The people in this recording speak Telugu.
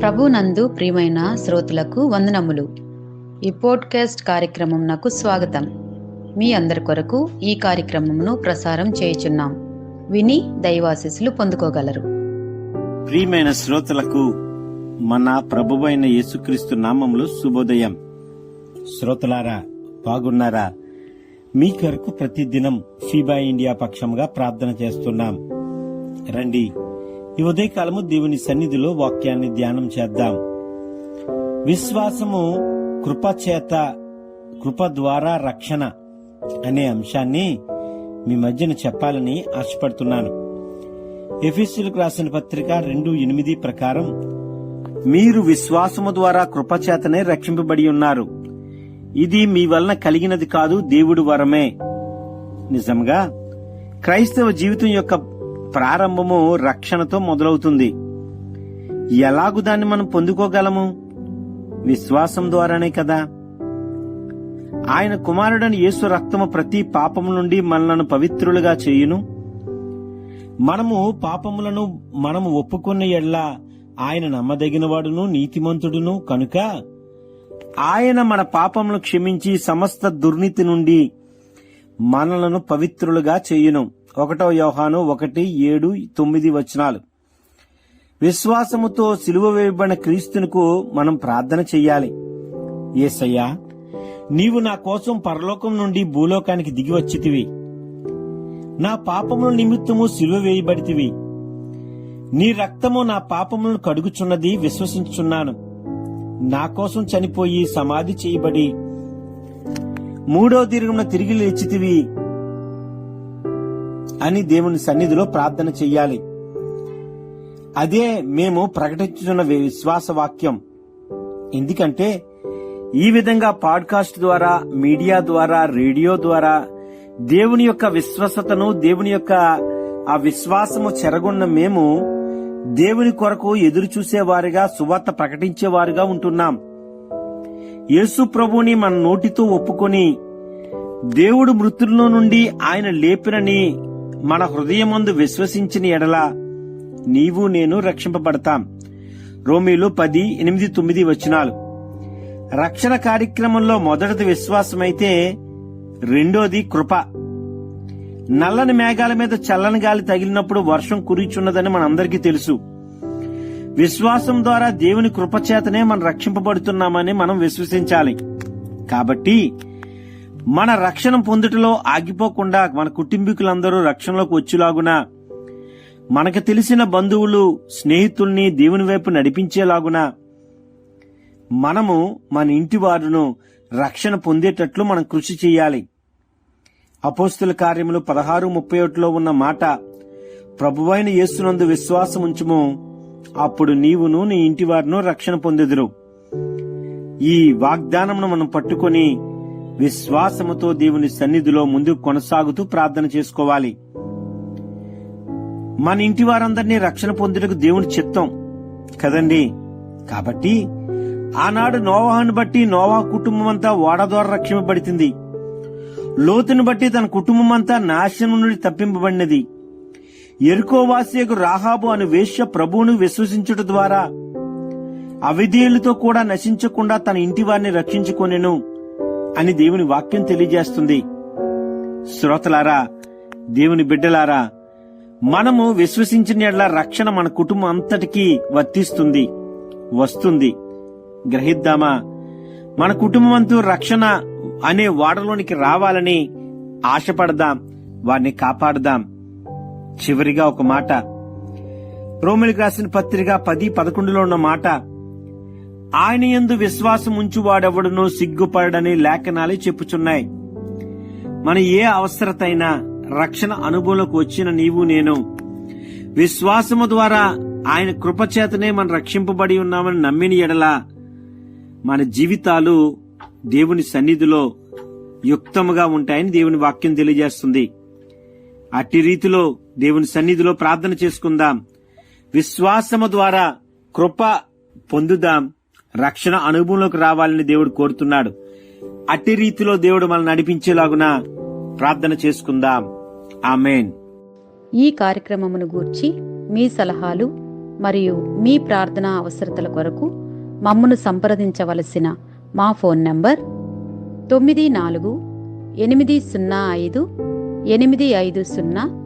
ప్రభునందు ప్రియమైన శ్రోతలకు వందనములు. ఈ పోడ్కాస్ట్ కార్యక్రమం నాకు స్వాగతం. మీ అందరి కొరకు ఈ కార్యక్రమమును ప్రసారం చేయుచున్నాం. విని దైవాశీస్సులు పొందుకోగలరు. ప్రియమైన శ్రోతలకు మన ప్రభువైన యేసుక్రీస్తు నామములు శుభోదయం. శ్రోతలారా బాగున్నారా? మీ కొరకు ప్రతిదినం ఫీబా ఇండియా పక్షంగా ప్రార్థన చేస్తున్నాం. రండి ఈ ఉదయకాలము దేవుని సన్నిధిలో వాక్యాన్ని ధ్యానం చేద్దాం. విశ్వాసము కృపచేత కృప ద్వారా రక్షణ అనే అంశాన్ని మీ మధ్యన చెప్పాలని ఆశపడుతున్నాను. ఎఫీసులకు రాసిన పత్రిక రెండు ఎనిమిది ప్రకారం మీరు విశ్వాసము ద్వారా కృపచేతనే రక్షింపబడి ఉన్నారు. ఇది మీ వలన కలిగినది కాదు దేవుడు వరమే. నిజంగా క్రైస్తవ జీవితం యొక్క ప్రారంభము రక్షణతో మొదలవుతుంది. ఎలాగు దాన్ని మనం పొందుకోగలము? విశ్వాసం ద్వారానే కదా. ఆయన కుమారుడని యేసు రక్తము ప్రతి పాపము నుండి మనలను పవిత్రులుగా చేయును. మనము పాపములను మనము ఒప్పుకున్న ఎడ్ల ఆయన నమ్మదగినవాడును నీతిమంతుడును కనుక ఆయన మన పాపములను క్షమించి సమస్త దుర్నీతి నుండి మనలను పవిత్రులుగా చేయును. ఒకటో యోహాను ఒకటి ఏడు తొమ్మిది వచనాలు. విశ్వాసముతో సిలువ వేయబడిన క్రీస్తునకు మనం ప్రార్థన చెయ్యాలి. ఏసయ్యా నీవు నా కోసం పరలోకం నుండి భూలోకానికి దిగి వచ్చితివి. నా పాపముల నిమిత్తము సిలువ వేయబడితివి. నీ రక్తము నా పాపములను కడుగుచున్నది విశ్వసించున్నాను నా కోసం చనిపోయి సమాధి చేయబడి మూడో దిరుగున తిరిగి లేచితివి అని దేవుని సన్నిధిలో ప్రార్థన చెయ్యాలి. అదే మేము ప్రకటించుతున్న విశ్వాస వాక్యం. ఎందుకంటే ఈ విధంగా పాడ్కాస్ట్ ద్వారా మీడియా ద్వారా రేడియో ద్వారా దేవుని యొక్క విశ్వసతను దేవుని యొక్క ఆ విశ్వాసము చెరగొన్న మేము దేవుని కొరకు ఎదురు చూసేవారిగా సువార్త ప్రకటించేవారుగా ఉంటున్నాం. యేసు ప్రభుని మన నోటితో ఒప్పుకొని దేవుడు మృతుల్లో నుండి ఆయన లేపినని మన హృదయమందు విశ్వసించిన ఎడల నీవు నేను రక్షింపబడతాం. రోమీలు పది ఎనిమిది తొమ్మిది వచనాలు. రక్షణ కార్యక్రమంలో మొదటిది విశ్వాసమైతే రెండోది కృప. నల్లని మేఘాల మీద చల్లని గాలి తగిలినప్పుడు వర్షం కురిచున్నదని మనందరికీ తెలుసు. విశ్వాసం ద్వారా దేవుని కృపచేతనే మనం రక్షింపబడుతున్నామని మనం విశ్వసించాలి. కాబట్టి మన రక్షణ పొందుటలో ఆగిపోకుండా మన కుటుంబీకులందరూ రక్షణలోకి వచ్చేలాగున మనకు తెలిసిన బంధువులు స్నేహితుల్ని దేవుని వైపు నడిపించేలాగున మనము మన ఇంటి వారును రక్షణ పొందేటట్లు మనం కృషి చేయాలి. అపోస్తుల కార్యములు పదహారు ముప్పై ఒకటిలో ఉన్న మాట ప్రభువైన యేసునందు విశ్వాసం ఉంచుము అప్పుడు నీవును నీ ఇంటివారును రక్షణ పొందెదురు. ఈ వాగ్దానమును మనం పట్టుకొని విశ్వాసముతో దేవుని సన్నిధిలో ముందుకు కొనసాగుతూ ప్రార్థన చేసుకోవాలి. మన ఇంటి వారందరినీ రక్షణ పొందుటకు దేవుని చిత్తం కదండి. కాబట్టి ఆనాడు నోవాహను బట్టి నోవా కుటుంబం అంతా ఓడ ద్వారా రక్షింపబడుతుంది. లోతును బట్టి తన కుటుంబం అంతా నాశనం నుండి తప్పింపబడినది. ఎరుకోవాసియకు రాహాబు అను వేశ్య ప్రభువును విశ్వసించుట ద్వారా అవిధేయులతో కూడా నశించకుండా తన ఇంటి వారిని రక్షించుకొనెను అని దేవుని వాక్యం తెలియజేస్తుంది. శ్రోతలారా దేవుని బిడ్డలారా మనము విశ్వసించిన యెడల రక్షణ మన కుటుంబం అంతటికీ వర్తిస్తుంది వస్తుంది. గ్రహిద్దామా? మన కుటుంబం రక్షణ అనే వాడలోనికి రావాలని ఆశపడదాం వారిని కాపాడదాం. చివరిగా ఒక మాట. రోమిలికి రాసిన పత్రిక పది పదకొండులో ఉన్న మాట ఆయన యందు విశ్వాసం ఉంచువాడెవడును సిగ్గుపడని లేఖనాలే చెప్పుచున్నాయి. మన ఏ అవసరతైనా రక్షణ అనుభవంలోకి వచ్చిన నీవు నేను. విశ్వాసము ద్వారా ఆయన కృపచేతనే మనం రక్షింపబడి ఉన్నామని నమ్మిన ఎడల మన జీవితాలు దేవుని సన్నిధిలో యుక్తముగా ఉంటాయని దేవుని వాక్యం తెలియజేస్తుంది. అట్టి రీతిలో దేవుని సన్నిధిలో ప్రార్థన చేసుకుందాం. విశ్వాసము ద్వారా కృప పొందుదాం. రక్షణ అనుభవంలోకి రావాలని దేవుడు కోరుతున్నాడు. అట్టి రీతిలో దేవుడు మనల్ని నడిపించేలాగున ప్రార్థన చేసుకుందాం. ఆమెన్. ఈ కార్యక్రమమును గూర్చి మీ సలహాలు మరియు మీ ప్రార్థనా అవసరతల కొరకు మమ్మను సంప్రదించవలసిన మా ఫోన్ నంబర్ తొమ్మిది నాలుగు ఎనిమిది సున్నా ఐదు ఎనిమిది ఐదు సున్నా